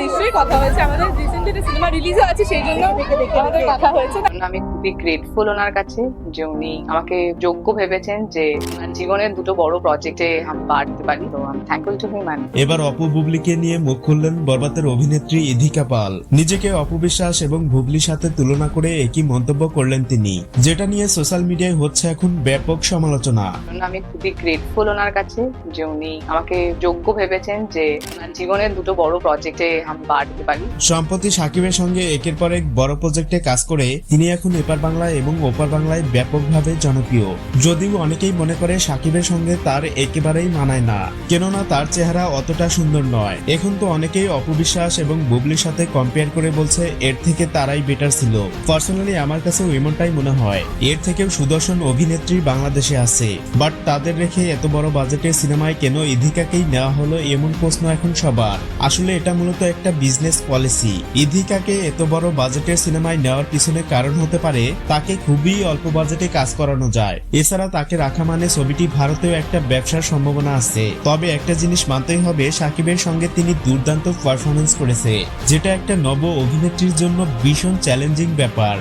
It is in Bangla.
নিশ্চয়ই কথা হয়েছে। আমাদের রিসেন্টলি রিলিজও আছে সেই জন্য আমাদের কথা হয়েছে। আমি খুবই গ্রেটফুল ওনার কাছে যে উনি আমাকে যোগ্য ভেবেছেন যে জীবনের দুটো বড় প্রজেক্টে আমি পারতে পারি। তো আমি থ্যাঙ্কফুল টু হিম এবার অপু বুবলিকে নিয়ে মুখ খুললেন বরবাতের অভিনেত্রী ইধিকা পাল। নিজেকে অপু বিশ্বাস এবং বুবলির সাথে তুলনা করে একই মন্তব্য করলেন তিনি। যেটা নিয়ে সোশ্যাল মিডিয়ায় হচ্ছে এখন ব্যাপক সমালোচনা। আমি খুবই গ্রেটফুল ওনার কাছে যে উনি আমাকে যোগ্য ভেবেছেন যে জীবনের দুটো বড় প্রজেক্টে আমি পারতে পারি। সম্প্রতি সাকিবের সঙ্গে একের পর এক বড় প্রজেক্টে কাজ করে, তিনি এখন এপার বাংলায় এবং ওপার বাংলায় ব্যাপকভাবে জনপ্রিয়। যদিও অনেকেই মনে করে সাকিবের সঙ্গে তার একেবারেই মানায় না, কেননা তার চেহারা অতটা সুন্দর নয়। এখন তো অনেকেই অপবিশ্বাস এবং বুবলির সাথে কম্পেয়ার করে বলছে, এর থেকে তারাই বেটার ছিল। পার্সোনালি আমার কাছেও এমনটাই মনে হয়, এর থেকেও সুদর্শন অভিনেত্রী বাংলাদেশে আছে। বাট তাদের রেখে এত বড় বাজেটের সিনেমায় কেন ইধিকাকেই নেওয়া হলো এমন প্রশ্ন এখন সবার। আসলে এটা মূলত একটা বিজনেস পলিসি ইধিকাকে এত বড় বাজেটের সিনেমায় নেওয়ার পিছনে কারণ হতে পারে তাকে খুবই অল্প বাজেটে কাজ করানো যায়। এছাড়া তাকে রাখা মানে ছবিটি ভারতেও একটা ব্যবসার সম্ভাবনা আছে। তবে একটা জিনিস মানতেই হবে, সাকিবের সঙ্গে তিনি দুর্দান্ত পারফরমেন্স করেছে, যেটা একটা নব অভিনেত্রীর জন্য ভীষণ চ্যালেঞ্জিং ব্যাপার।